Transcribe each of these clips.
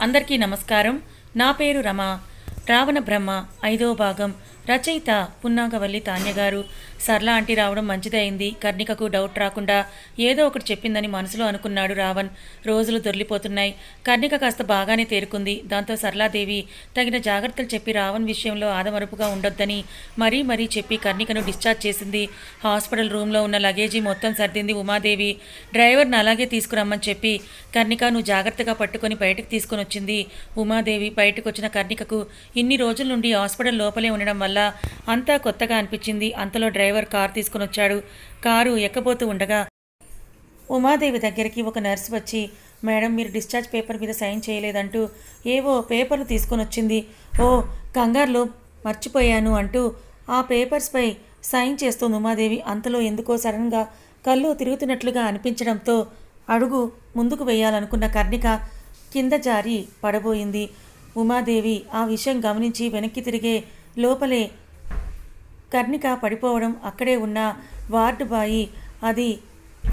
అందరికీ నమస్కారం. నా పేరు రమ. రావణ బ్రహ్మ ఐదో భాగం. రచయిత పున్నాగవల్లి తాన్య గారు సరళ ఆంటీ రావడం మంచిదే అయింది కర్ణికకు డౌట్ రాకుండా ఏదో ఒకటి చెప్పిందని మనసులో అనుకున్నాడు రావణ్. రోజులు దొర్లిపోతున్నాయి కర్ణిక కాస్త బాగానే తేరుకుంది. దాంతో సరళాదేవి తగిన జాగ్రత్తలు చెప్పి రావణ్ విషయంలో ఆదమరుపుగా ఉండొద్దని మరీ మరీ చెప్పి కర్ణికను డిశ్చార్జ్ చేసింది. హాస్పిటల్ రూమ్లో ఉన్న లగేజీ మొత్తం సర్దింది ఉమాదేవి. డ్రైవర్ని అలాగే తీసుకురమ్మని చెప్పి కర్ణిక నువ్వు జాగ్రత్తగా పట్టుకొని బయటకు తీసుకొని వచ్చింది ఉమాదేవి బయటకు వచ్చిన కర్ణికకు ఇన్ని రోజుల నుండి హాస్పిటల్ లోపలే ఉండడం వల్ల అంతా కొత్తగా అనిపించింది. అంతలో డ్రైవర్ కారు తీసుకొని వచ్చాడు కారు ఎక్కబోతూ ఉండగా ఉమాదేవి దగ్గరికి ఒక నర్స్ వచ్చి మేడం మీరు డిశ్చార్జ్ పేపర్ మీద సైన్ చేయలేదంటూ ఏవో పేపర్లు తీసుకొని వచ్చింది ఓ కంగారులో మర్చిపోయాను అంటూ ఆ పేపర్స్పై సైన్ చేస్తోంది ఉమాదేవి. అంతలో ఎందుకో సడన్గా కళ్ళు తిరుగుతున్నట్లుగా అనిపించడంతో అడుగు ముందుకు వేయాలనుకున్న కర్ణిక కింద జారి పడబోయింది. ఉమాదేవి ఆ విషయం గమనించి వెనక్కి తిరిగే లోపలే కర్ణిక పడిపోవడం అక్కడే ఉన్న వార్డు బాయి అది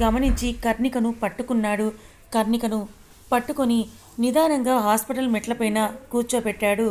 గమనించి కర్ణికను పట్టుకున్నాడు. కర్ణికను పట్టుకొని నిదానంగా హాస్పిటల్ మెట్లపైన కూర్చోబెట్టాడు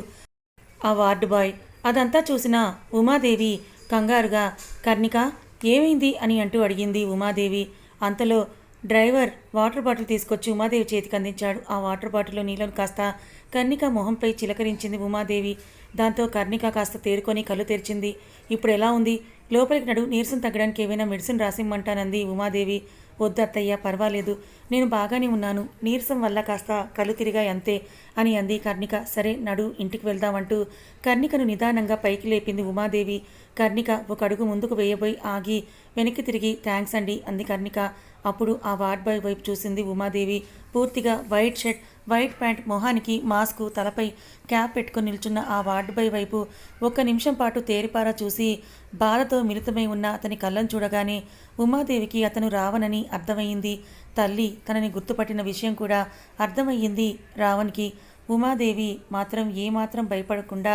ఆ వార్డు బాయ్. అదంతా చూసిన ఉమాదేవి కంగారుగా కర్ణిక ఏమైంది? అని అంటూ అడిగింది ఉమాదేవి. అంతలో డ్రైవర్ వాటర్ బాటిల్ తీసుకొచ్చి ఉమాదేవి చేతికి అందించాడు. ఆ వాటర్ బాటిల్లో నీళ్ళను కాస్త కర్ణిక మొహంపై చిలకరించింది ఉమాదేవి. దాంతో కర్ణిక కాస్త తేరుకొని కళ్ళు తెరిచింది. ఇప్పుడు ఎలా ఉంది? లోపలికి నడు నీరసం తగ్గడానికి ఏమైనా మెడిసిన్ రాసిమ్మంటానంది ఉమాదేవి. వద్దు పర్వాలేదు. నేను బాగానే ఉన్నాను. నీరసం వల్ల కాస్త కళ్ళు తిరిగా అంతే అని అంది కర్ణిక. సరే నడు ఇంటికి వెళ్దామంటూ కర్ణికను నిదానంగా పైకి లేపింది ఉమాదేవి. కర్ణిక ఒక అడుగు ముందుకు వేయబోయి ఆగి వెనక్కి తిరిగి థ్యాంక్స్ అండి అంది కర్ణిక. అప్పుడు ఆ వార్డ్ బాయ్ వైపు చూసింది ఉమాదేవి. పూర్తిగా వైట్ షర్ట్ వైట్ ప్యాంట్ మొహానికి మాస్కు తలపై క్యాప్ పెట్టుకుని నిల్చున్న ఆ వార్డు బాయ్ వైపు ఒక్క నిమిషం పాటు తేరిపారా చూసి బాధతో మిళితమై ఉన్న అతని కళ్ళను చూడగానే ఉమాదేవికి అతను రావణని అర్థమయ్యింది తల్లి తనని గుర్తుపట్టిన విషయం కూడా అర్థమయ్యింది రావణ్కి. ఉమాదేవి మాత్రం ఏమాత్రం భయపడకుండా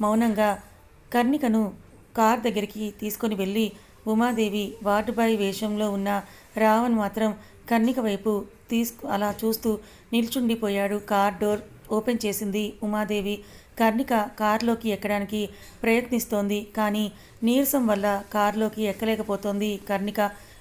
మౌనంగా కర్ణికను కార్ దగ్గరికి తీసుకొని వెళ్ళి ఉమాదేవి వార్డు బాయ్ వేషంలో ఉన్న రావణ్ మాత్రం కర్ణిక వైపు తీసుకు అలా చూస్తూ నిల్చుండిపోయాడు. కార్ డోర్ ఓపెన్ చేసింది ఉమాదేవి. కర్ణిక కారులోకి ఎక్కడానికి ప్రయత్నిస్తోంది కానీ నీరసం వల్ల కారులోకి ఎక్కలేకపోతోంది కర్ణిక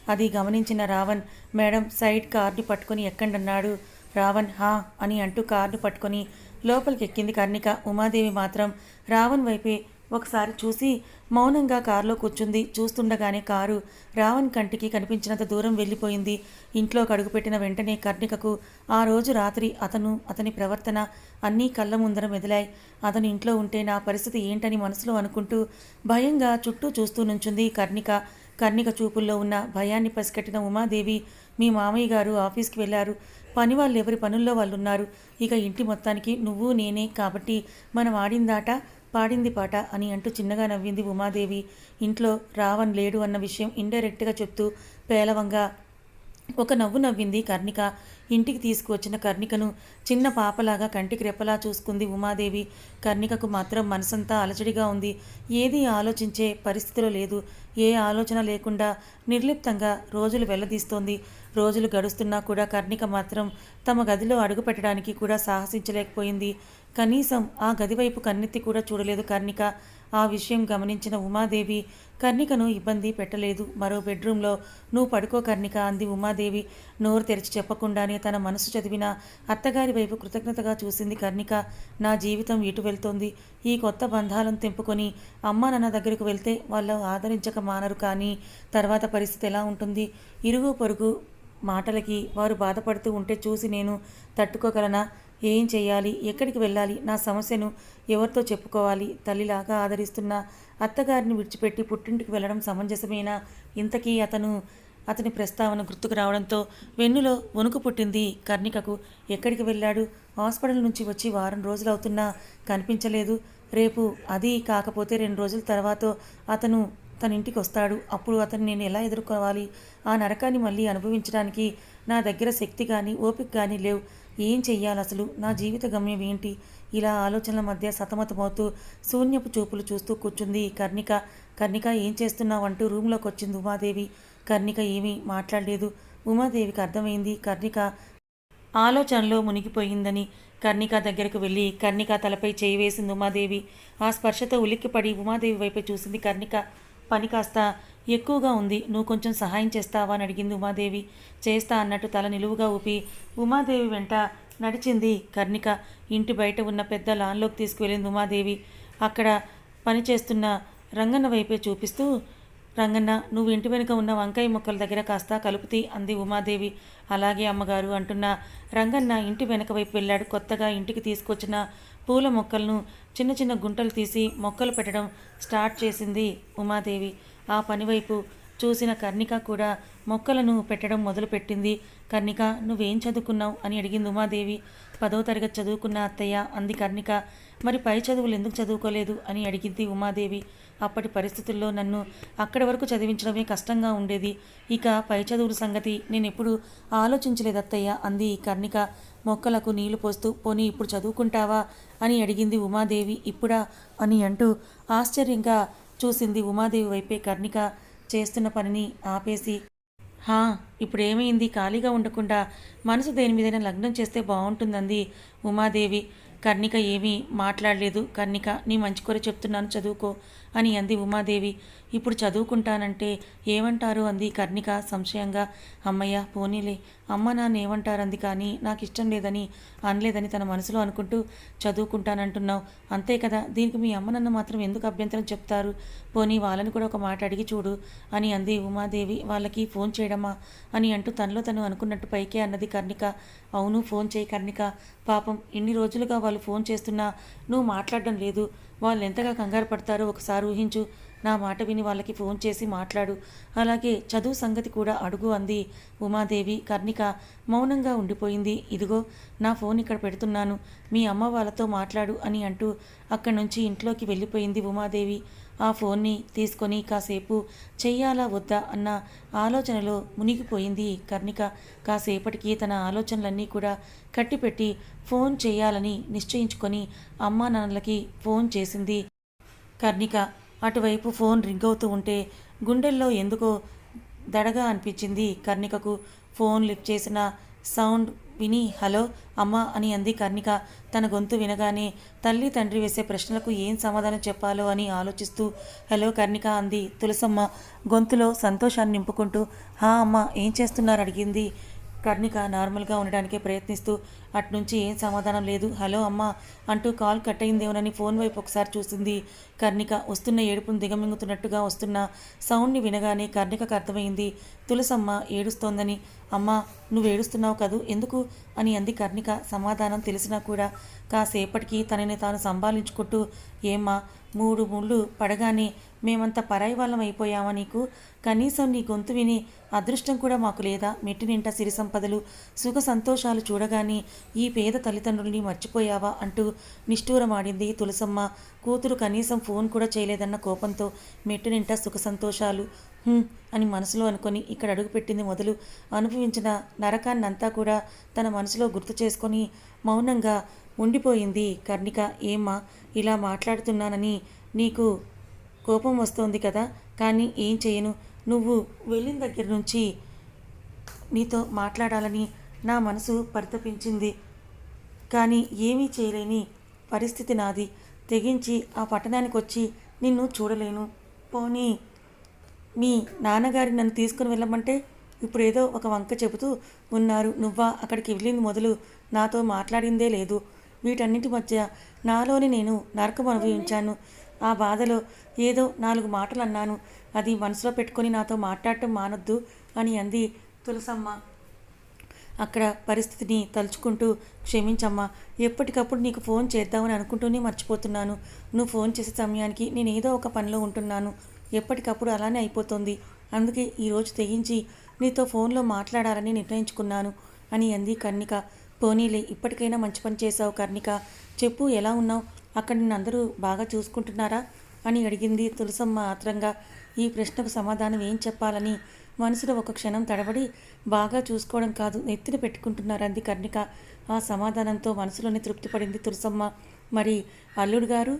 అది గమనించిన రావణ్ మేడం సైడ్ కార్ని పట్టుకొని ఎక్కండన్నాడు. రావణ్ హా అని అంటూ కార్ను పట్టుకొని లోపలికి ఎక్కింది కర్ణిక ఉమాదేవి మాత్రం రావణ్ వైపే ఒకసారి చూసి మౌనంగా కారులో కూర్చుంది. చూస్తుండగానే కారు రావణ్ కంటికి కనిపించినంత దూరం వెళ్ళిపోయింది. ఇంట్లో కడుగుపెట్టిన వెంటనే కర్ణికకు ఆ రోజు రాత్రి అతను అతని ప్రవర్తన అన్నీ కళ్ళ ముందర మెదిలాయి. అతను ఇంట్లో ఉంటే నా పరిస్థితి ఏంటని మనసులో అనుకుంటూ భయంగా చుట్టూ చూస్తూ నుంచుంది కర్ణిక. కర్ణిక చూపుల్లో ఉన్న భయాన్ని పసికట్టిన ఉమాదేవి మీ మామయ్య గారు ఆఫీస్కి వెళ్ళారు. పని వాళ్ళు ఎవరి పనుల్లో వాళ్ళు ఉన్నారు ఇక ఇంటి మొత్తానికి నువ్వు నేనే కాబట్టి మనం ఆడిందాట. పాడింది పాట అని అంటూ చిన్నగా నవ్వింది ఉమాదేవి. ఇంట్లో రావణ్ లేడు అన్న విషయం ఇండైరెక్ట్గా చెప్తూ పేలవంగా ఒక నవ్వు నవ్వింది కర్ణిక. ఇంటికి తీసుకువచ్చిన కర్ణికను చిన్న పాపలాగా కంటికి రెప్పలా చూసుకుంది ఉమాదేవి. కర్ణికకు మాత్రం మనసంతా అలచడిగా ఉంది. ఏది ఆలోచించే పరిస్థితిలో లేదు. ఏ ఆలోచన లేకుండా నిర్లిప్తంగా రోజులు వెళ్ళదీస్తోంది రోజులు గడుస్తున్నా కూడా కర్ణిక మాత్రం తమ గదిలో అడుగుపెట్టడానికి కూడా సాహసించలేకపోయింది. కనీసం ఆ గదివైపు కన్నెత్తి కూడా చూడలేదు కర్ణిక. ఆ విషయం గమనించిన ఉమాదేవి కర్ణికను ఇబ్బంది పెట్టలేదు. మరో బెడ్రూమ్లో నువ్వు పడుకో కర్ణిక అంది ఉమాదేవి. నోరు తెరిచి చెప్పకుండానే తన మనసు చదివిన అత్తగారి వైపు కృతజ్ఞతగా చూసింది కర్ణిక. నా జీవితం ఇటు వెళ్తోంది. ఈ కొత్త బంధాలను తెంపుకొని అమ్మ నాన్న దగ్గరకు వెళ్తే వాళ్ళు ఆదరించక మానరు కానీ తర్వాత పరిస్థితి ఎలా ఉంటుంది? ఇరుగు పొరుగు మాటలకి వారు బాధపడుతూ ఉంటే చూసి నేను తట్టుకోగలనా? ఏం చేయాలి ఎక్కడికి వెళ్ళాలి? నా సమస్యను ఎవరితో చెప్పుకోవాలి? తల్లిలాగా ఆదరిస్తున్న అత్తగారిని విడిచిపెట్టి పుట్టింటికి వెళ్ళడం సమంజసమేనా? ఇంతకీ అతను అతని ప్రస్తావన గుర్తుకు రావడంతో వెన్నులో వణుకు పుట్టింది కర్ణికకు. ఎక్కడికి వెళ్ళాడు? హాస్పిటల్ నుంచి వచ్చి వారం రోజులు అవుతున్నా కనిపించలేదు. రేపు అది కాకపోతే రెండు రోజుల తర్వాత అతను తన ఇంటికి వస్తాడు అప్పుడు అతను నేను ఎలా ఎదుర్కోవాలి? ఆ నరకాన్ని మళ్ళీ అనుభవించడానికి నా దగ్గర శక్తి కానీ ఓపిక కానీ లేవు. ఏం చెయ్యాలి అసలు? నా జీవిత గమ్యం ఏంటి? ఇలా ఆలోచనల మధ్య సతమతమవుతూ శూన్యపు చూపులు చూస్తూ కూర్చుంది కర్ణిక. కర్ణిక ఏం చేస్తున్నావు అంటూ రూమ్లోకి వచ్చింది ఉమాదేవి. కర్ణిక ఏమీ మాట్లాడలేదు. ఉమాదేవికి అర్థమైంది కర్ణిక ఆలోచనలో మునిగిపోయిందని. కర్ణిక దగ్గరకు వెళ్ళి కర్ణిక తలపై చేయి వేసింది ఉమాదేవి. ఆ స్పర్శతో ఉలిక్కిపడి ఉమాదేవి వైపు చూసింది కర్ణిక. పని కాస్త ఎక్కువగా ఉంది. నువ్వు కొంచెం సహాయం చేస్తావా? అని అడిగింది ఉమాదేవి. చేస్తా అన్నట్టు తల నిలువుగా ఊపి ఉమాదేవి వెంట నడిచింది కర్ణిక. ఇంటి బయట ఉన్న పెద్ద లాన్లోకి తీసుకువెళ్ళింది ఉమాదేవి. అక్కడ పనిచేస్తున్న రంగన్న వైపే చూపిస్తూ రంగన్న నువ్వు ఇంటి వెనుక ఉన్న వంకాయ మొక్కల దగ్గర కాస్త కలుపుతి అంది ఉమాదేవి. అలాగే అమ్మగారు అంటున్న రంగన్న ఇంటి వెనక వైపు వెళ్ళాడు. కొత్తగా ఇంటికి తీసుకొచ్చిన పూల మొక్కలను చిన్న చిన్న గుంటలు తీసి మొక్కలు పెట్టడం స్టార్ట్ చేసింది ఉమాదేవి. ఆ పనివైపు చూసిన కర్ణిక కూడా మొక్కలను పెట్టడం మొదలుపెట్టింది. కర్ణిక నువ్వేం చదువుకున్నావు? అని అడిగింది ఉమాదేవి. పదో తరగతి చదువుకున్న అత్తయ్య అంది కర్ణిక. మరి పై చదువులు ఎందుకు చదువుకోలేదు? అని అడిగింది ఉమాదేవి. అప్పటి పరిస్థితుల్లో నన్ను అక్కడి వరకు చదివించడమే కష్టంగా ఉండేది. ఇక పై చదువుల సంగతి నేను ఎప్పుడు ఆలోచించలేదు అత్తయ్య అంది కర్ణిక. మొక్కలకు నీళ్ళు పోస్తూ పోనీ ఇప్పుడు చదువుకుంటావా? అని అడిగింది ఉమాదేవి. ఇప్పుడా? అని అంటూ ఆశ్చర్యంగా చూసింది ఉమాదేవి వైపే కర్ణిక చేస్తున్న పనిని ఆపేసి హా ఇప్పుడు ఏమైంది ఖాళీగా ఉండకుండా మనసు దేని మీదైనా లగ్నం చేస్తే బాగుంటుందంది ఉమాదేవి. కర్ణిక ఏమీ మాట్లాడలేదు. కర్ణిక నీ మంచి కూర చెప్తున్నాను చదువుకో. అని అంది ఉమాదేవి. ఇప్పుడు చదువుకుంటానంటే ఏమంటారు? అంది కర్ణిక సంశయంగా. అమ్మయ్య పోనీలే. అమ్మ నాన్న ఏమంటారంది కానీ నాకు ఇష్టం లేదని అనలేదని తన మనసులో అనుకుంటూ చదువుకుంటానంటున్నావు. అంతే కదా దీనికి మీ అమ్మ నన్ను మాత్రం ఎందుకు అభ్యంతరం చెప్తారు? పోనీ వాళ్ళని కూడా ఒక మాట అడిగి చూడు అని అంది ఉమాదేవి. వాళ్ళకి ఫోన్ చేయడమా అని అంటూ తనలో తను అనుకున్నట్టు పైకే అన్నది కర్ణిక. అవును ఫోన్ చేయి కర్ణిక. పాపం ఇన్ని రోజులుగా వాళ్ళు ఫోన్ చేస్తున్నా నువ్వు మాట్లాడడం లేదు. వాళ్ళు ఎంతగా కంగారు పడతారో ఒకసారి ఊహించు నా మాట విని వాళ్ళకి ఫోన్ చేసి మాట్లాడు. అలాగే చదువు సంగతి కూడా అడుగు అంది ఉమాదేవి. కర్ణిక మౌనంగా ఉండిపోయింది. ఇదిగో నా ఫోన్ ఇక్కడ పెడుతున్నాను. మీ అమ్మ వాళ్ళతో మాట్లాడు అని అంటూ అక్కడి నుంచి ఇంట్లోకి వెళ్ళిపోయింది ఉమాదేవి. ఆ ఫోన్ని తీసుకొని కాసేపు చెయ్యాలా వద్దా అన్న ఆలోచనలో మునిగిపోయింది కర్ణిక. కాసేపటికి తన ఆలోచనలన్నీ కూడా కట్టిపెట్టి ఫోన్ చేయాలని నిశ్చయించుకొని అమ్మా నాన్నలకి ఫోన్ చేసింది. కర్ణిక అటువైపు ఫోన్ రింగ్ అవుతూ ఉంటే గుండెల్లో ఎందుకో దడగా అనిపించింది కర్ణికకు. ఫోన్ లిఫ్ట్ చేసిన సౌండ్ విని హలో అమ్మ అని అంది కర్ణిక. తన గొంతు వినగానే తల్లి తండ్రి వేసే ప్రశ్నలకు ఏం సమాధానం చెప్పాలో అని ఆలోచిస్తూ హలో కర్ణిక అంది. తులసమ్మ గొంతులో సంతోషాన్ని నింపుకుంటూ హా అమ్మ ఏం చేస్తున్నారు? అడిగింది. కర్ణిక నార్మల్గా ఉండడానికే ప్రయత్నిస్తూ అట్నుంచి ఏం సమాధానం లేదు. హలో అమ్మా అంటూ కాల్ కట్ అయిందేమోనని ఫోన్ వైపు ఒకసారి చూసింది కర్ణిక. వస్తున్న ఏడుపును దిగమింగుతున్నట్టుగా వస్తున్న సౌండ్ని వినగానే కర్ణికకు అర్థమైంది. తులసమ్మ ఏడుస్తోందని. అమ్మా నువ్వు ఏడుస్తున్నావు కదూ? ఎందుకు? అని అంది కర్ణిక. సమాధానం తెలిసినా కూడా కాసేపటికి తనని తాను సంభాలించుకుంటూ ఏమ్మా మూడు ముళ్ళు పడగానే మేమంతా పరాయి వాళ్ళం అయిపోయామా నీకు? కనీసం నీ గొంతు విని అదృష్టం కూడా మాకు లేదా? మెట్టి నింట సిరి సంపదలు సుఖ సంతోషాలు చూడగానే ఈ పేద తల్లిదండ్రుల్ని మర్చిపోయావా అంటూ నిష్ఠూరమాడింది తులసమ్మ. కూతురు కనీసం ఫోన్ కూడా చేయలేదన్న కోపంతో మెట్టు నింట సుఖ సంతోషాలు అని మనసులో అనుకొని ఇక్కడ అడుగుపెట్టింది మొదలు. అనుభవించిన నరకాన్నంతా కూడా తన మనసులో గుర్తు చేసుకొని మౌనంగా ఉండిపోయింది. కర్ణిక ఏమ్మా ఇలా మాట్లాడుతున్నానని నీకు కోపం వస్తోంది కదా? కానీ ఏం చేయను? నువ్వు వెళ్ళిన దగ్గర నుంచి నీతో మాట్లాడాలని నా మనసు పరితపించింది. కానీ ఏమీ చేయలేని పరిస్థితి నాది. తెగించి ఆ పట్టణానికి వచ్చి నిన్ను చూడలేను. పోనీ మీ నాన్నగారి నన్ను తీసుకుని వెళ్ళమంటే ఇప్పుడు ఏదో ఒక వంక చెబుతూ ఉన్నారు. నువ్వా అక్కడికి వెళ్ళింది మొదలు? నాతో మాట్లాడిందే లేదు. వీటన్నిటి మధ్య నాలోని నేను నరకం అనుభవించాను. ఆ బాధలో ఏదో నాలుగు మాటలు అన్నాను అది మనసులో పెట్టుకొని నాతో మాట్లాడటం మానొద్దు అని అంది తులసమ్మ. అక్కడ పరిస్థితిని తలుచుకుంటూ క్షమించమ్మా ఎప్పటికప్పుడు నీకు ఫోన్ చేద్దామని అనుకుంటూనే మర్చిపోతున్నాను. నువ్వు ఫోన్ చేసే సమయానికి నేను ఏదో ఒక పనిలో ఉంటున్నాను. ఎప్పటికప్పుడు అలానే అయిపోతుంది. అందుకే ఈరోజు తెగించి నీతో ఫోన్లో మాట్లాడాలని నిర్ణయించుకున్నాను అని అంది కన్నిక. పోనీలే ఇప్పటికైనా మంచి పని చేశావు కర్ణిక. చెప్పు ఎలా ఉన్నావు? అక్కడ నిన్ను అందరూ బాగా చూసుకుంటున్నారా? అని అడిగింది తులసమ్మ ఆత్రంగా. ఈ ప్రశ్నకు సమాధానం ఏం చెప్పాలని మనసులో ఒక క్షణం తడబడి బాగా చూసుకోవడం కాదు నెత్తిన పెట్టుకుంటున్నారు అంది కర్ణిక. ఆ సమాధానంతో మనసులోనే తృప్తిపడింది తులసమ్మ. మరి అల్లుడు గారు?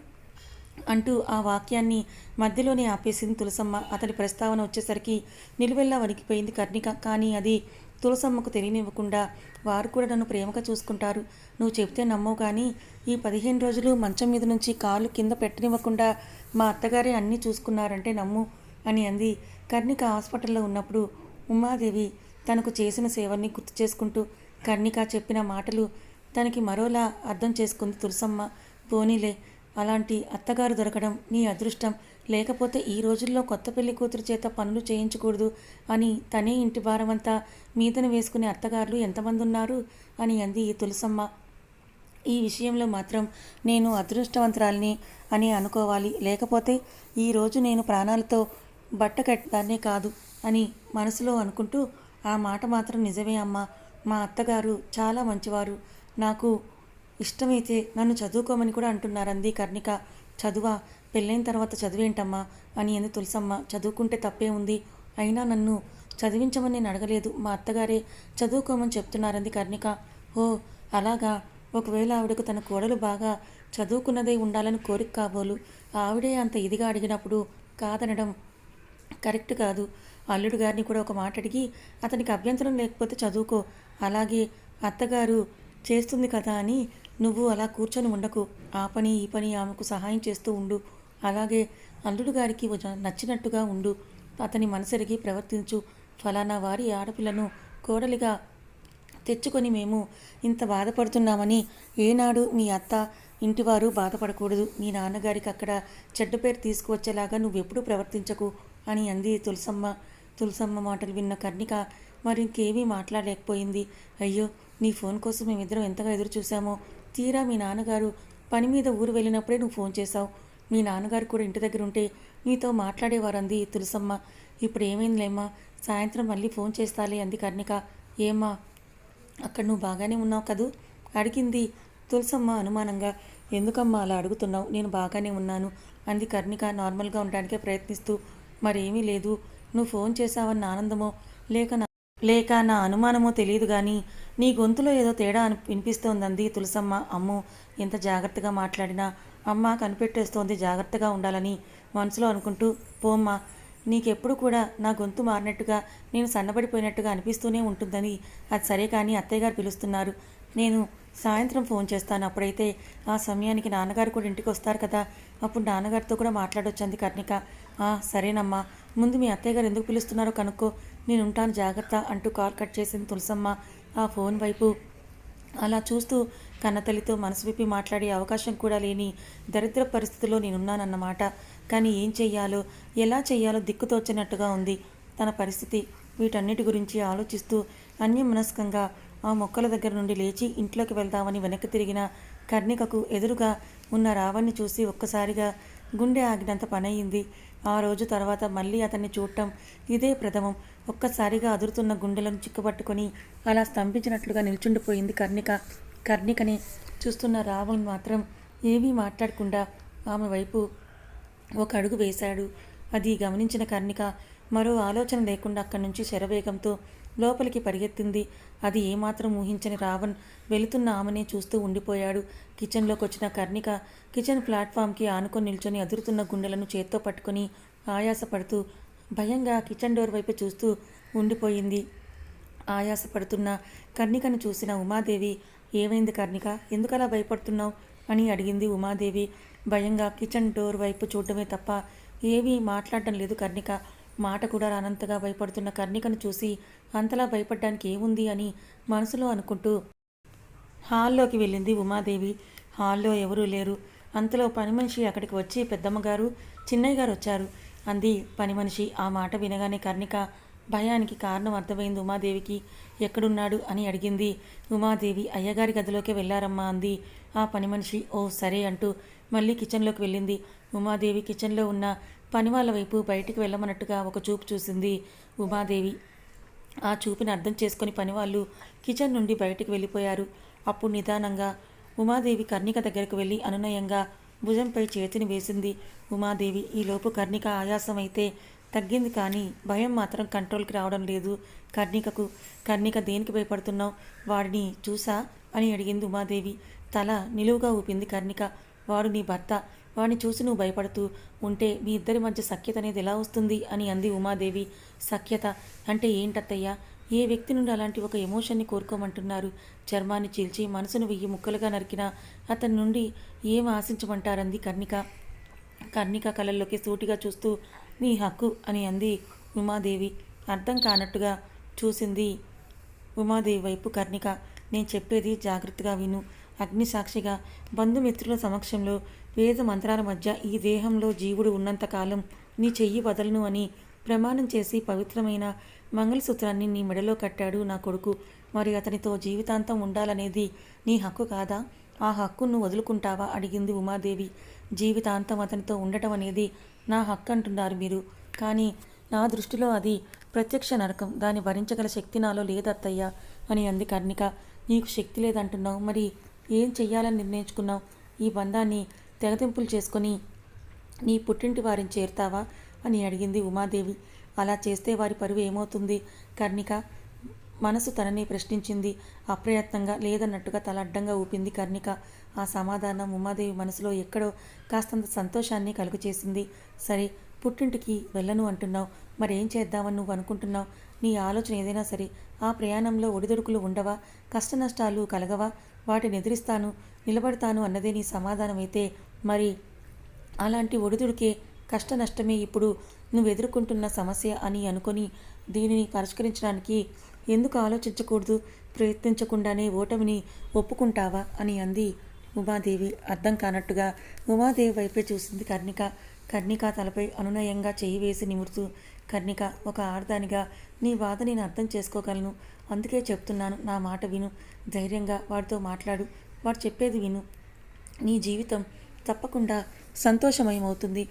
అంటూ ఆ వాక్యాన్ని మధ్యలోనే ఆపేసింది తులసమ్మ. అతని ప్రస్తావన వచ్చేసరికి నిలువెల్లా వణికిపోయింది కర్ణిక. కానీ అది తులసమ్మకు తెలియనివ్వకుండా వారు కూడా నన్ను ప్రేమగా చూసుకుంటారు. నువ్వు చెబితే నమ్మవు కానీ ఈ పదిహేను రోజులు మంచం మీద నుంచి కాళ్ళు కింద పెట్టనివ్వకుండా మా అత్తగారే అన్నీ చూసుకున్నారంటే నమ్ము అని అంది. కర్ణిక హాస్పిటల్లో ఉన్నప్పుడు ఉమాదేవి తనకు చేసిన సేవల్ని గుర్తు చేసుకుంటూ కర్ణిక చెప్పిన మాటలు తనకి మరోలా అర్థం చేసుకుంది తులసమ్మ. పోనీలే అలాంటి అత్తగారు దొరకడం నీ అదృష్టం. లేకపోతే ఈ రోజుల్లో కొత్త పెళ్ళి కూతురు చేత పనులు చేయించకూడదు అని తనే ఇంటి భారమంతా మీదన వేసుకునే అత్తగారులు ఎంతమంది ఉన్నారు అని అంది తులసమ్మ. ఈ విషయంలో మాత్రం నేను అదృష్టవంతురాలిని అని అనుకోవాలి. లేకపోతే ఈరోజు నేను ప్రాణాలతో బట్ట కట్టడానే కాదు అని మనసులో అనుకుంటూ ఆ మాట మాత్రం నిజమే అమ్మా. మా అత్తగారు చాలా మంచివారు. నాకు ఇష్టమైతే నన్ను చదువుకోమని కూడా అంటున్నారు అంది కర్ణిక. చదువా? పెళ్ళైన తర్వాత చదివేంటమ్మా? అని అంది తులసమ్మ. చదువుకుంటే తప్పే ఉంది. అయినా నన్ను చదివించమని నేను అడగలేదు. మా అత్తగారే చదువుకోమని చెప్తున్నారంది కర్ణిక. ఓ అలాగా? ఒకవేళ ఆవిడకు తన కోడలు బాగా చదువుకున్నదే ఉండాలని కోరిక కాబోలు. ఆవిడే అంత ఇదిగా అడిగినప్పుడు కాదనడం కరెక్ట్ కాదు. అల్లుడు గారిని కూడా ఒక మాట అడిగి అతనికి అభ్యంతరం లేకపోతే చదువుకో. అలాగే అత్తగారు చేస్తుంది కదా అని నువ్వు అలా కూర్చొని ఉండకు. ఆ పని ఈ పని ఆమెకు సహాయం చేస్తూ ఉండు. అలాగే అల్లుడు గారికి నచ్చినట్టుగా ఉండు. అతని మనసరికి ప్రవర్తించు. ఫలానా వారి ఆడపిల్లను కోడలిగా తెచ్చుకొని మేము ఇంత బాధపడుతున్నామని ఏనాడు మీ అత్త ఇంటివారు బాధపడకూడదు. మీ నాన్నగారికి అక్కడ చెడ్డ పేరు తీసుకువచ్చేలాగా నువ్వెప్పుడు ప్రవర్తించకు అని అంది తులసమ్మ. తులసమ్మ మాటలు విన్న కర్ణిక మరి ఇంకేమీ మాట్లాడలేకపోయింది. అయ్యో నీ ఫోన్ కోసం మేమిద్దరం ఎంతగా ఎదురు చూసామో తీరా మీ నాన్నగారు పని మీద ఊరు వెళ్ళినప్పుడే నువ్వు ఫోన్ చేశావు. మీ నాన్నగారు కూడా ఇంటి దగ్గర ఉంటే నీతో మాట్లాడేవారంది తులసమ్మ. ఇప్పుడు ఏమైందిలేమ్మా? సాయంత్రం మళ్ళీ ఫోన్ చేస్తాలే అంది కర్ణిక. ఏమ్మా? అక్కడ నువ్వు బాగానే ఉన్నావు కదూ? అడిగింది తులసమ్మ అనుమానంగా. ఎందుకమ్మా అలా అడుగుతున్నావు? నేను బాగానే ఉన్నాను అంది కర్ణిక నార్మల్గా ఉండడానికే ప్రయత్నిస్తూ. మరేమీ లేదు. నువ్వు ఫోన్ చేశావన్న ఆనందమో లేక నా లేక నా అనుమానమో తెలియదు కానీ నీ గొంతులో ఏదో తేడా అని వినిపిస్తోందంది తులసమ్మ. అమ్మో ఎంత జాగ్రత్తగా మాట్లాడినా అమ్మ కనిపెట్టేస్తోంది జాగ్రత్తగా ఉండాలని మనసులో అనుకుంటూ పోమ్మా నీకెప్పుడు కూడా నా గొంతు మారినట్టుగా నేను సన్నబడిపోయినట్టుగా అనిపిస్తూనే ఉంటుందని అది సరే కానీ అత్తయ్య గారు పిలుస్తున్నారు. నేను సాయంత్రం ఫోన్ చేస్తాను. అప్పుడైతే ఆ సమయానికి నాన్నగారు కూడా ఇంటికి వస్తారు కదా. అప్పుడు నాన్నగారితో కూడా మాట్లాడొచ్చంది కర్ణిక. "ఆ, సరేనమ్మా. ముందు మీ అత్తయ్య గారు ఎందుకు పిలుస్తున్నారో కనుక్కో. నేను ఉంటాను జాగ్రత్త అంటూ కాల్ కట్ చేసింది తులసమ్మ. ఆ ఫోన్ వైపు అలా చూస్తూ కన్నతల్లితో మనసు విప్పి మాట్లాడే అవకాశం కూడా లేని దరిద్ర పరిస్థితిలో నేనున్నానన్నమాట. కానీ ఏం చెయ్యాలో ఎలా చెయ్యాలో దిక్కుతోచినట్టుగా ఉంది తన పరిస్థితి. వీటన్నిటి గురించి ఆలోచిస్తూ అన్యమనస్కంగా ఆ మొక్కల దగ్గర నుండి లేచి ఇంట్లోకి వెళ్దామని వెనక్కి తిరిగిన కర్ణికకు ఎదురుగా ఉన్న రావణ్ణి చూసి ఒక్కసారిగా గుండె ఆగినంత పనయింది. ఆ రోజు తర్వాత మళ్ళీ అతన్ని చూడటం ఇదే ప్రథమం. ఒక్కసారిగా అదురుతున్న గుండెలను చిక్కుపట్టుకొని అలా స్తంభించినట్లుగా నిల్చుండిపోయింది కర్ణిక. కర్ణికని చూస్తున్న రావణ్ మాత్రం ఏమీ మాట్లాడకుండా ఆమె వైపు ఒక అడుగు వేశాడు. అది గమనించిన కర్ణిక మరో ఆలోచన లేకుండా అక్కడి నుంచి శరవేగంతో లోపలికి పరిగెత్తింది. అది ఏమాత్రం ఊహించని రావణ్ వెళుతున్న ఆమెనే చూస్తూ ఉండిపోయాడు. కిచెన్లోకి వచ్చిన కర్ణిక కిచెన్ ప్లాట్ఫామ్కి ఆనుకొని నిల్చొని అదురుతున్న గుండెలను చేత్తో పట్టుకొని ఆయాసపడుతూ భయంగా కిచెన్ డోర్ వైపు చూస్తూ ఉండిపోయింది. ఆయాసపడుతున్న కర్ణికను చూసిన ఉమాదేవి ఏమైంది కర్ణిక? ఎందుకలా భయపడుతున్నావు? అని అడిగింది ఉమాదేవి. భయంగా కిచెన్ డోర్ వైపు చూడటమే తప్ప ఏమీ మాట్లాడటం లేదు కర్ణిక. మాట కూడా రానంతగా భయపడుతున్న కర్ణికను చూసి అంతలా భయపడడానికి ఏముంది అని మనసులో అనుకుంటూ హాల్లోకి వెళ్ళింది ఉమాదేవి. హాల్లో ఎవరూ లేరు. అంతలో పని మనిషి అక్కడికి వచ్చి పెద్దమ్మగారు చిన్నయ్య గారు వచ్చారు అంది పని మనిషి ఆ మాట వినగానే కర్ణిక భయానికి కారణం అర్థమైంది ఉమాదేవికి. ఎక్కడున్నాడు అని అడిగింది. ఉమాదేవి అయ్యగారి గదిలోకి వెళ్ళారమ్మా అంది. ఆ పని మనిషి ఓ సరే అంటూ మళ్ళీ కిచెన్లోకి వెళ్ళింది. ఉమాదేవి కిచెన్లో ఉన్న పని వాళ్ళ వైపు బయటికి వెళ్ళమన్నట్టుగా ఒక చూపు చూసింది. ఉమాదేవి ఆ చూపుని అర్థం చేసుకుని పనివాళ్ళు కిచెన్ నుండి బయటికి వెళ్ళిపోయారు. అప్పుడు నిదానంగా ఉమాదేవి కర్ణిక దగ్గరకు వెళ్ళి అనునయంగా భుజంపై చేతిని వేసింది. ఉమాదేవి ఈలోపు కర్ణిక ఆయాసం అయితే తగ్గింది కానీ భయం మాత్రం కంట్రోల్కి రావడం లేదు. కర్ణికకు కర్ణిక దేనికి భయపడుతున్నావు? వాడిని చూసా? అని అడిగింది ఉమాదేవి. తల నిలువుగా ఊపింది కర్ణిక. వాడు నీ భర్త. వాడిని చూసి నువ్వు భయపడుతూ ఉంటే మీ ఇద్దరి మధ్య సఖ్యత అనేది ఎలా వస్తుంది? అని అంది ఉమాదేవి. సఖ్యత అంటే ఏంటత్తయ్యా? ఏ వ్యక్తి నుండి అలాంటి ఒక ఎమోషన్ని కోరుకోమంటున్నారు? చర్మాన్ని చీల్చి మనసును వెయ్యి ముక్కలుగా నరికిన అతని నుండి ఏం ఆశించమంటారంది కర్ణిక? కర్ణిక కళల్లోకి సూటిగా చూస్తూ నీ హక్కు అని అంది ఉమాదేవి. అర్థం కానట్టుగా చూసింది ఉమాదేవి వైపు కర్ణిక. నేను చెప్పేది జాగ్రత్తగా విను. అగ్నిసాక్షిగా బంధుమిత్రుల సమక్షంలో వేద మంత్రాల మధ్య ఈ దేహంలో జీవుడు ఉన్నంతకాలం నీ చెయ్యి వదలను అని ప్రమాణం చేసి పవిత్రమైన మంగళసూత్రాన్ని నీ మెడలో కట్టాడు నా కొడుకు. మరి అతనితో జీవితాంతం ఉండాలనేది నీ హక్కు కాదా? ఆ హక్కును వదులుకుంటావా? అడిగింది ఉమాదేవి. జీవితాంతం అతనితో ఉండటం అనేది నా హక్కు అంటున్నారు మీరు. కానీ నా దృష్టిలో అది ప్రత్యక్ష నరకం. దాన్ని భరించగల శక్తి నాలో లేదత్తయ్యా అని అంది కర్ణిక. నీకు శక్తి లేదంటున్నావు. మరి ఏం చెయ్యాలని నిర్ణయించుకున్నావు? ఈ బంధాన్ని తెగతింపులు చేసుకొని నీ పుట్టింటి వారిని చేరుతావా? అని అడిగింది ఉమాదేవి. అలా చేస్తే వారి పరువు ఏమవుతుంది కర్ణిక? మనసు తనని ప్రశ్నించింది. అప్రయత్నంగా లేదన్నట్టుగా తల అడ్డంగా ఊపింది కర్ణిక. ఆ సమాధానం ఉమాదేవి మనసులో ఎక్కడో కాస్తంత సంతోషాన్ని కలుగచేసింది సరే పుట్టింటికి వెళ్ళను అంటున్నావు. మరేం చేద్దామని నువ్వు అనుకుంటున్నావు? నీ ఆలోచన ఏదైనా సరే ఆ ప్రయాణంలో ఒడిదుడుకులు ఉండవా? కష్ట నష్టాలు కలగవా? వాటిని ఎదిరిస్తాను నిలబడతాను అన్నదే నీ సమాధానం అయితే మరి అలాంటి ఒడిదుడికే కష్ట నష్టమే ఇప్పుడు నువ్వు ఎదుర్కొంటున్న సమస్య అని అనుకొని దీనిని పరిష్కరించడానికి ఎందుకు ఆలోచించకూడదు? ప్రయత్నించకుండానే ఓటమిని ఒప్పుకుంటావా? అని అంది ఉమాదేవి అర్థం కానట్టుగా. ఉమాదేవి వైపే చూసింది కర్ణిక. కర్ణిక తలపై అనునయంగా చేయి వేసి నిమురుతూ కర్ణిక ఒక ఆడదానిగా నీ బాధ నేను అర్థం చేసుకోగలను. అందుకే చెప్తున్నాను నా మాట విను. ధైర్యంగా వాడితో మాట్లాడు. వాడు చెప్పేది విను. నీ జీవితం తప్పకుండా సంతోషమయమవుతుంది.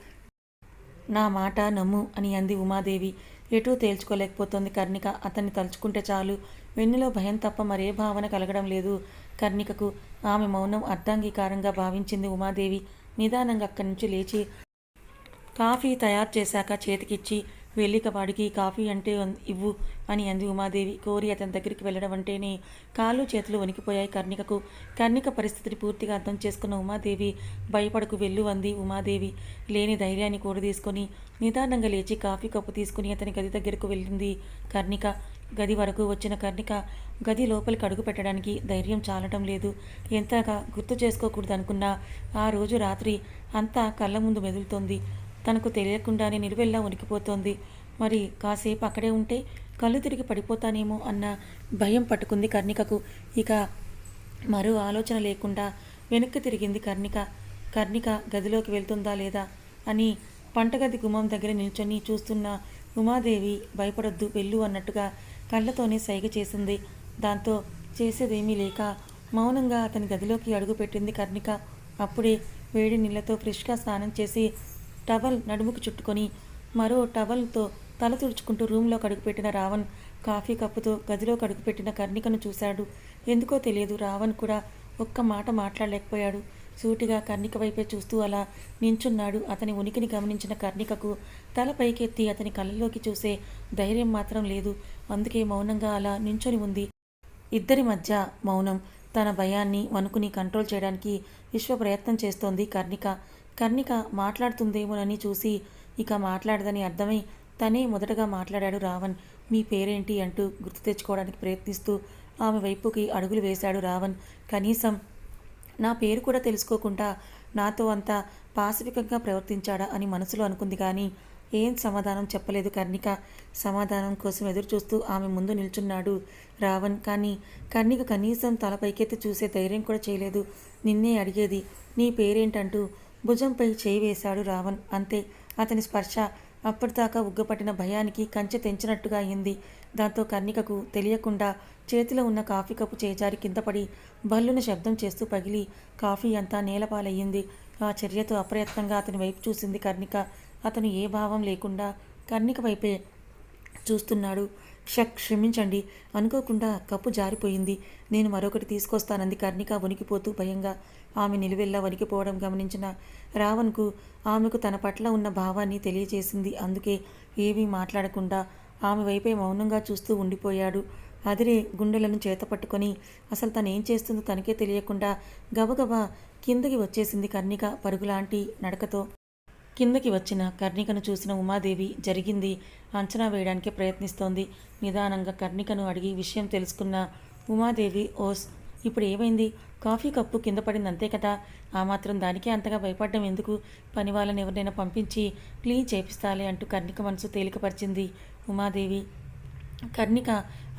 నా మాట నమ్ము అని అంది ఉమాదేవి. ఎటూ తేల్చుకోలేకపోతోంది కర్ణిక. అతన్ని తలుచుకుంటే చాలు. వెన్నులో భయం తప్ప మరే భావన కలగడం లేదు. కర్ణికకు ఆమె మౌనం అర్ధాంగీకారంగా భావించింది ఉమాదేవి. నిదానంగా అక్కడి నుంచి లేచి కాఫీ తయారు చేశాక చేతికిచ్చి వెళ్ళిక వాడికి కాఫీ అంటే ఇవ్వు అని అంది ఉమాదేవి. కోరి అతని దగ్గరికి వెళ్ళడం అంటేనే కాళ్ళు చేతులు వణికిపోయాయి కర్ణికకు. కర్ణిక పరిస్థితిని పూర్తిగా అర్థం చేసుకున్న ఉమాదేవి భయపడకు వెళ్ళు అంది ఉమాదేవి. లేని ధైర్యాన్ని కూడా తీసుకొని నిదానంగా లేచి కాఫీ కప్పు తీసుకుని అతని గది దగ్గరకు వెళ్ళింది కర్ణిక. గది వరకు వచ్చిన కర్ణిక గది లోపలికి అడుగు పెట్టడానికి ధైర్యం చాలటం లేదు. ఎంతగా గుర్తు చేసుకోకూడదు అనుకున్నా ఆ రోజు రాత్రి అంతా కళ్ళ ముందు మెదులుతోంది. తనకు తెలియకుండానే నిలువెల్లా ఉనికిపోతోంది మరి కాసేపు అక్కడే ఉంటే కళ్ళు తిరిగి పడిపోతానేమో అన్న భయం పట్టుకుంది కర్ణికకు. ఇక మరో ఆలోచన లేకుండా వెనక్కి తిరిగింది కర్ణిక. కర్ణిక గదిలోకి వెళ్తుందా లేదా అని పంటగది గుమ్మం దగ్గర నిల్చొని చూస్తున్న ఉమాదేవి భయపడొద్దు వెళ్ళు అన్నట్టుగా కళ్ళతోనే సైగ చేసింది. దాంతో చేసేదేమీ లేక మౌనంగా అతని గదిలోకి అడుగుపెట్టింది కర్ణిక. అప్పుడే వేడి నీళ్ళతో ఫ్రెష్గా స్నానం చేసి టవల్ నడుముకు చుట్టుకొని మరో టవల్తో తల తుడుచుకుంటూ రూమ్లో కడుగుపెట్టిన రావణ్ కాఫీ కప్పుతో గదిలో కడుగుపెట్టిన కర్ణికను చూశాడు. ఎందుకో తెలియదు రావణ్ కూడా ఒక్క మాట మాట్లాడలేకపోయాడు. సూటిగా కర్ణిక వైపే చూస్తూ అలా నించున్నాడు. అతని ఉనికిని గమనించిన కర్ణికకు తల పైకెత్తి అతని కళ్ళలోకి చూసే ధైర్యం మాత్రం లేదు. అందుకే మౌనంగా అలా నించొని ఉంది. ఇద్దరి మధ్య మౌనం తన భయాన్ని వణుకుని కంట్రోల్ చేయడానికి విశ్వ ప్రయత్నం చేస్తోంది కర్ణిక. కర్ణిక మాట్లాడుతుందేమోనని చూసి ఇక మాట్లాడదని అర్థమై తనే మొదటగా మాట్లాడాడు రావణ్. మీ పేరేంటి అంటూ గుర్తు తెచ్చుకోవడానికి ప్రయత్నిస్తూ ఆమె వైపుకి అడుగులు వేశాడు రావణ్. కనీసం నా పేరు కూడా తెలుసుకోకుండా నాతో అంత పాసిఫికంగా ప్రవర్తించాడా అని మనసులో అనుకుంది కానీ ఏం సమాధానం చెప్పలేదు కర్ణిక. సమాధానం కోసం ఎదురు చూస్తూ ఆమె ముందు నిల్చున్నాడు రావణ్. కానీ కర్ణిక కనీసం తలపైకెత్తి చూసే ధైర్యం కూడా చేయలేదు. నిన్నే అడిగేది నీ పేరేంటంటూ భుజంపై చేయి వేశాడు రావణ్. అంతే అతని స్పర్శ అప్పటిదాకా ఉగ్గపట్టిన భయానికి కంచె తెంచినట్టుగా అయింది. దాంతో కర్ణికకు తెలియకుండా చేతిలో ఉన్న కాఫీ కప్పు చేజారి కింద పడి బల్లున శబ్దం చేస్తూ పగిలి కాఫీ అంతా నేలపాలయ్యింది. ఆ చర్యతో అప్రయత్నంగా అతని వైపు చూసింది కర్ణిక అతను ఏ భావం లేకుండా కర్ణిక వైపే చూస్తున్నాడు. క్షక్ క్షమించండి అనుకోకుండా కప్పు జారిపోయింది. నేను మరొకటి తీసుకొస్తానంది కర్ణిక వణికిపోతూ భయంగా. ఆమె నిలువెల్లా వణికిపోవడం గమనించిన రావణ్కు ఆమెకు తన పట్ల ఉన్న భావాన్ని తెలియజేసింది. అందుకే ఏమీ మాట్లాడకుండా ఆమె వైపే మౌనంగా చూస్తూ ఉండిపోయాడు. అదిరే గుండెలను చేతపట్టుకొని అసలు తను ఏం చేస్తుందో తనకే తెలియకుండా గబగబా కిందకి వచ్చేసింది కర్ణిక పరుగులాంటి నడకతో. కిందకి వచ్చిన కర్ణికను చూసిన ఉమాదేవి జరిగింది అంచనా వేయడానికి ప్రయత్నిస్తోంది. నిదానంగా కర్ణికను అడిగి విషయం తెలుసుకున్న ఉమాదేవి ఓస్ ఇప్పుడు ఏమైంది? కాఫీ కప్పు కింద పడింది అంతే కదా. ఆ మాత్రం దానికే అంతగా భయపడ్డం ఎందుకు? పని వాళ్ళని ఎవరినైనా పంపించి క్లీన్ చేపిస్తాలే అంటూ కర్ణిక మనసు తేలికపరిచింది ఉమాదేవి. కర్ణిక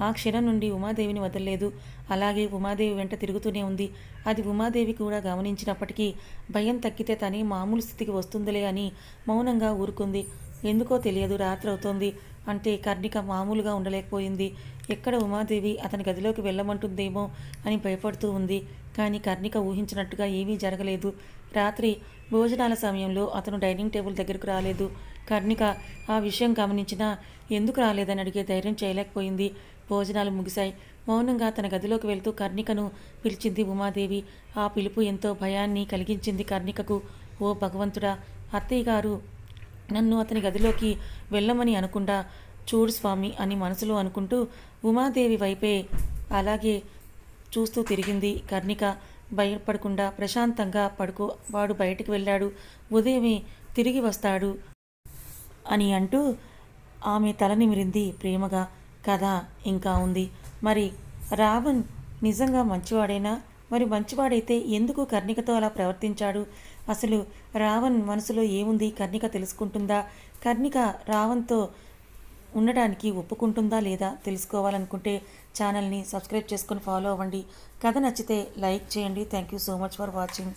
ఆ క్షణం నుండి ఉమాదేవిని వదలలేదు. అలాగే ఉమాదేవి వెంట తిరుగుతూనే ఉంది. అది ఉమాదేవి కూడా గమనించినప్పటికీ భయం తగ్గితే తనే మామూలు స్థితికి వస్తుందిలే అని మౌనంగా ఊరుకుంది. ఎందుకో తెలియదు రాత్రి అవుతోంది. అంటే కర్ణిక మామూలుగా ఉండలేకపోయింది. ఎక్కడ ఉమాదేవి అతని గదిలోకి వెళ్ళమంటుందేమో అని భయపడుతూ ఉంది. కానీ కర్ణిక ఊహించినట్టుగా ఏమీ జరగలేదు. రాత్రి భోజనాల సమయంలో అతను డైనింగ్ టేబుల్ దగ్గరకు రాలేదు. కర్ణిక ఆ విషయం గమనించినా ఎందుకు రాలేదని అడిగే ధైర్యం చేయలేకపోయింది. భోజనాలు ముగిశాయి. మౌనంగా తన గదిలోకి వెళ్తూ కర్ణికను పిలిచింది ఉమాదేవి. ఆ పిలుపు ఎంతో భయాన్ని కలిగించింది కర్ణికకు. ఓ భగవంతుడా అత్తయ్య గారు నన్ను అతని గదిలోకి వెళ్ళమని అనుకుండా చూడు స్వామి అని మనసులో అనుకుంటూ ఉమాదేవి వైపే అలాగే చూస్తూ తిరిగింది. కర్ణిక భయపడకుండా ప్రశాంతంగా పడుకో వాడు బయటికి వెళ్ళాడు. ఉదయమే తిరిగి వస్తాడు అని అంటూ ఆమె తల నిమిరింది ప్రేమగా. కథ ఇంకా ఉంది. మరి రావణ్ నిజంగా మంచివాడేనా? మరి మంచివాడైతే ఎందుకు కర్ణికతో అలా ప్రవర్తించాడు? అసలు రావణ్ మనసులో ఏముంది? కర్ణిక తెలుసుకుంటుందా? కర్ణిక రావణ్తో ఉండడానికి ఒప్పుకుంటుందా లేదా తెలుసుకోవాలనుకుంటే ఛానల్ని సబ్స్క్రైబ్ చేసుకొని ఫాలో అవ్వండి. కథ నచ్చితే లైక్ చేయండి. Thank you so much for watching.